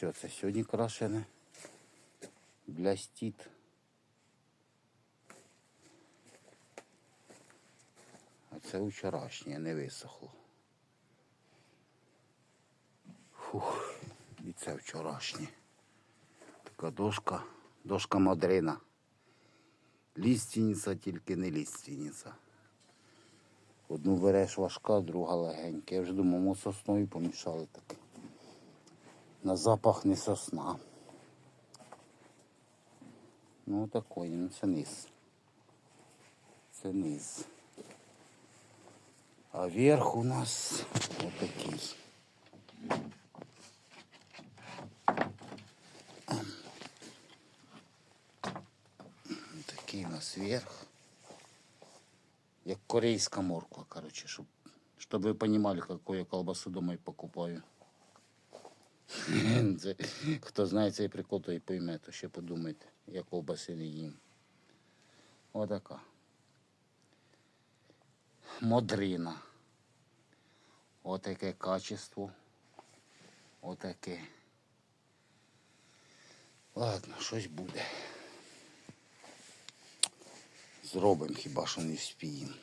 все, це сьогодні крашене. Блястіт. А це вчорашнє, не висохло. Фух, і це вчорашнє. Така дошка, дошка мадрина. Лістіниця, тільки не лістіниця. Одну береш важка, друга легенька. Я вже думав, ми сосною помішали так. На запах не сосна. Ну такий, ну це низ. Це низ. А верх у нас отакий. Такий у нас верх. Як корейська морква, короче, щоб, щоб ви розуміли, яку я колбасу дома і покупаю. Це, хто знає цей прикол, то і пойме, то ще подумайте, я ковбаси не їм. Отака. Модрина. Отаке качество. Отаке. Ладно, щось буде. Зробимо хіба що не вспіємо.